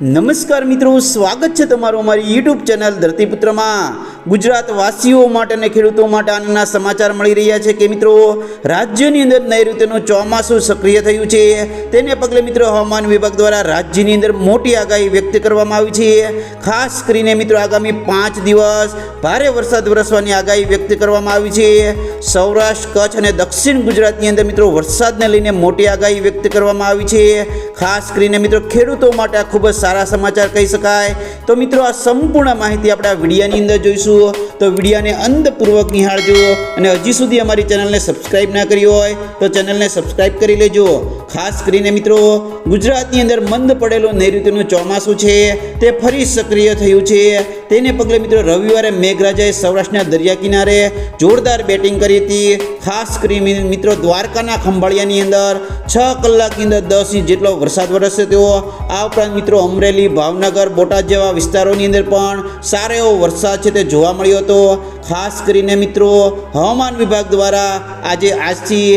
નમસ્કાર મિત્રો, સ્વાગત છે તમારું અમારી યુટ્યુબ ચેનલ ધરતીપુત્રમાં. ગુજરાત વાસીઓ માટે અને ખેડૂતો માટે આનંદના સમાચાર મળી રહ્યા છે કે મિત્રો, રાજ્યની અંદર નૈઋત્યનું ચોમાસું સક્રિય થયું છે. તેને પગલે મિત્રો, હવામાન વિભાગ દ્વારા રાજ્યની અંદર મોટી આગાહી વ્યક્ત કરવામાં આવી છે. ખાસ કરીને મિત્રો, આગામી પાંચ દિવસ ભારે વરસાદ વરસવાની આગાહી વ્યક્ત કરવામાં આવી છે. સૌરાષ્ટ્ર, કચ્છ અને દક્ષિણ ગુજરાતની અંદર મિત્રો, વરસાદને લઈને મોટી આગાહી વ્યક્ત કરવામાં આવી છે. ખાસ કરીને મિત્રો ખેડૂતો માટે આ ખૂબ જ સારા સમાચાર કહી શકાય. તો મિત્રો આ સંપૂર્ણ માહિતી આપણે આ વિડીયાની અંદર જોઈશું. તો વિડીયાને અંતપૂર્વક નિહાળજો અને હજી સુધી અમારી ચેનલને સબસ્ક્રાઇબ ના કરી હોય તો ચેનલને સબસ્ક્રાઇબ કરી લેજો. ખાસ કરીને મિત્રો, ગુજરાતની અંદર મંદ પડેલું નૈઋત્યનું ચોમાસું છે, તે ફરી સક્રિય થયું છે. તેને પગલે મિત્રો, રવિવારે મેઘરાજાએ સૌરાષ્ટ્રના દરિયા કિનારે જોરદાર બેટિંગ કરી હતી. ખાસ કરીને મિત્રો, દ્વારકાના ખંભાળિયાની અંદર છ કલાકની અંદર દસ ઇંચ જેટલો વરસાદ વરસ્યો તેઓ આ ઉપરાંત મિત્રો, અમરેલી, ભાવનગર, બોટાદ જેવા વિસ્તારોની અંદર પણ સારો એવો વરસાદ છે તે જોવા મળ્યો હતો. ખાસ કરીને મિત્રો, હવામાન વિભાગ દ્વારા આજે આજથી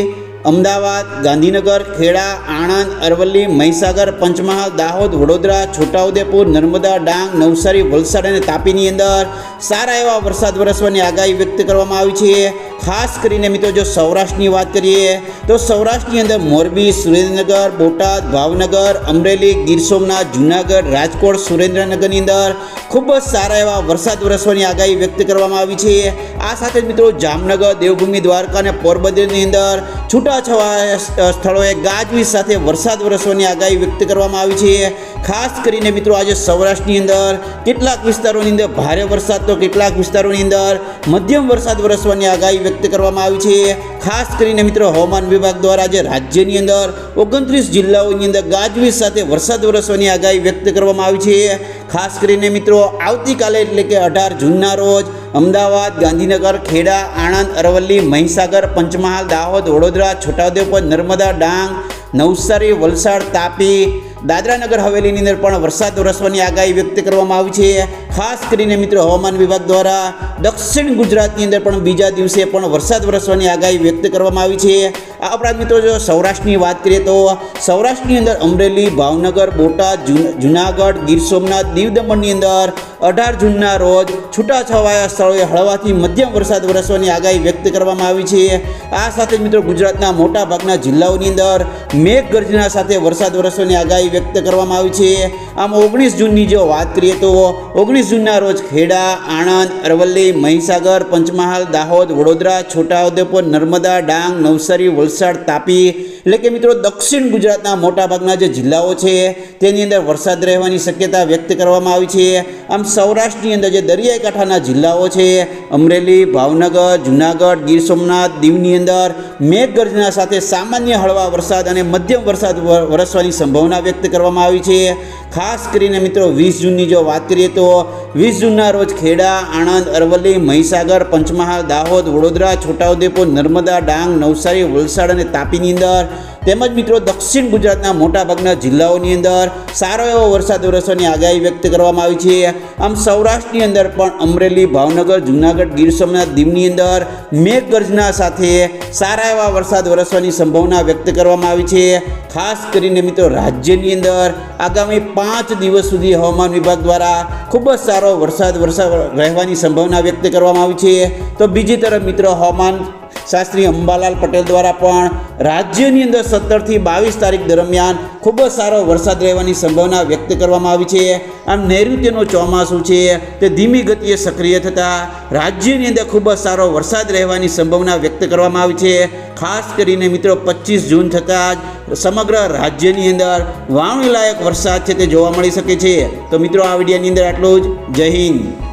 અમદાવાદ, ગાંધીનગર, ખેડા, આણંદ, અરવલ્લી, મહીસાગર, પંચમહાલ, દાહોદ, વડોદરા, છોટાઉદેપુર, નર્મદા, ડાંગ, નવસારી, વલસાડ અને તાપીની અંદર સારા એવા વરસાદ વરસવાની આગાહી વ્યક્ત કરવામાં આવી છે. ખાસ કરીને મિત્રો જો સૌરાષ્ટ્રની વાત કરીએ તો સૌરાષ્ટ્રની અંદર મોરબી, સુરેન્દ્રનગર, બોટાદ, ભાવનગર, અમરેલી, ગીર સોમનાથ, જુનાગઢ, રાજકોટ, સુરેન્દ્રનગરની અંદર ખૂબ જ સારા એવા વરસાદ વરસવાની આગાહી વ્યક્ત કરવામાં આવી છે. આ સાથે જ મિત્રો જામનગર, દેવભૂમિ, દ્વારકા અને પોરબંદરની અંદર છૂટાછવાયા સ્થળોએ ગાજવીજ સાથે વરસાદ વરસવાની આગાહી વ્યક્ત કરવામાં આવી છે. ખાસ કરીને મિત્રો આજે સૌરાષ્ટ્રની અંદર કેટલાક વિસ્તારોની અંદર ભારે વરસાદ તો કેટલાક વિસ્તારોની અંદર મધ્યમ વરસાદ વરસવાની આગાહી વ્યક્ત કરવામાં આવી છે. ખાસ કરીને મિત્રો હવામાન વિભાગ દ્વારા આજે રાજ્યની અંદર ઓગણત્રીસ જિલ્લાઓની અંદર ગાજવીજ સાથે વરસાદ વરસવાની આગાહી વ્યક્ત કરવામાં આવી છે. ખાસ કરીને મિત્રો આવતીકાલે એટલે કે અઢાર જૂનના રોજ અમદાવાદ, ગાંધીનગર, ખેડા, આણંદ, અરવલ્લી, મહીસાગર, પંચમહાલ, દાહોદ, વડોદરા, છોટાઉદેપુર, નર્મદા, ડાંગ, નવસારી, વલસાડ, તાપી, દાદરાનગર હવેલીની અંદર પણ વરસાદ વરસવાની આગાહી વ્યક્ત કરવામાં આવી છે. ખાસ કરીને મિત્રો હવામાન વિભાગ દ્વારા દક્ષિણ ગુજરાતની અંદર પણ બીજા દિવસે પણ વરસાદ વરસવાની આગાહી વ્યક્ત કરવામાં આવી છે. આ ઉપરાંત મિત્રો જો સૌરાષ્ટ્રની વાત કરીએ તો સૌરાષ્ટ્રની અંદર અમરેલી, ભાવનગર, બોટાદ, જૂન- જુનાગઢ, ગીર સોમનાથ દીવ દમણની અંદર અઢાર જૂનના રોજ છૂટાછવાયા સ્થળોએ હળવાથી મધ્યમ વરસાદ વરસવાની આગાહી વ્યક્ત કરવામાં આવી છે. આ સાથે મિત્રો ગુજરાતના મોટા ભાગના જિલ્લાઓની અંદર મેઘગર્જના સાથે વરસાદ વરસવાની આગાહી વ્યક્ત કરવામાં આવી છે. આમ ઓગણીસ જૂનની જો વાત કરીએ તો ઓગણીસ જૂનના રોજ ખેડા, આણંદ, અરવલ્લી, મહીસાગર, પંચમહાલ, દાહોદ, વડોદરા, છોટાઉદેપુર, નર્મદા, ડાંગ, નવસારી, વલસાડ, તાપી એટલે કે મિત્રો, દક્ષિણ ગુજરાતના મોટાભાગના જે જિલ્લાઓ છે, તેની અંદર વરસાદ રહેવાની શક્યતા વ્યક્ત કરવામાં આવી છે. આમ સૌરાષ્ટ્રની અંદર જે દરિયાઈ કાંઠાના જિલ્લાઓ છે, અમરેલી, ભાવનગર, જુનાગઢ, ગીર સોમનાથ, દીવની અંદર મેઘગર્જના સાથે સામાન્ય હળવા વરસાદ અને મધ્યમ વરસાદ વરસવાની સંભાવના વ્યક્ત કરવામાં આવી છે. ખાસ કરીને મિત્રો, વીસ જૂનની જો વાત કરીએ તો, વીસ જૂનના રોજ ખેડા, આણંદ, અરવલ્લી, મહીસાગર, પંચમહાલ, દાહોદ, વડોદરા, છોટાઉદેપુર, નર્મદા, ડાંગ, નવસારી, વલસાડ અને તાપીની અંદર તેમજ મિત્રો દક્ષિણ ગુજરાતના મોટાભાગના જિલ્લાઓની અંદર સારો એવો વરસાદ વરસવાની આગાહી વ્યક્ત કરવામાં આવી છે. આમ સૌરાષ્ટ્રની અંદર પણ અમરેલી, ભાવનગર, જૂનાગઢ, ગીર સોમનાથ, દીવની અંદર મેઘગર્જના સાથે સારા એવા વરસાદ વરસવાની સંભાવના વ્યક્ત કરવામાં આવી છે. ખાસ કરીને મિત્રો રાજ્યની અંદર આગામી પાંચ દિવસ સુધી હવામાન વિભાગ દ્વારા ખૂબ જ સારો વરસાદ વરસાદ રહેવાની સંભાવના વ્યક્ત કરવામાં આવી છે. તો બીજી તરફ મિત્રો હવામાન શાસ્ત્રી અંબાલાલ પટેલ દ્વારા પણ રાજ્યની અંદર સત્તરથી બાવીસ તારીખ દરમિયાન ખૂબ જ સારો વરસાદ રહેવાની સંભાવના વ્યક્ત કરવામાં આવી છે. આમ નૈઋત્યનું ચોમાસું છે. તે ધીમી ગતિએ સક્રિય થતાં રાજ્યની અંદર ખૂબ જ સારો વરસાદ રહેવાની સંભાવના વ્યક્ત કરવામાં આવી છે. ખાસ કરીને મિત્રો પચીસ જૂન થતાં જ સમગ્ર રાજ્યની અંદર વાવણી લાયક વરસાદ છે તે જોવા મળી શકે છે. તો મિત્રો, આ વિડીયોની અંદર આટલું જ. જય હિન્દ.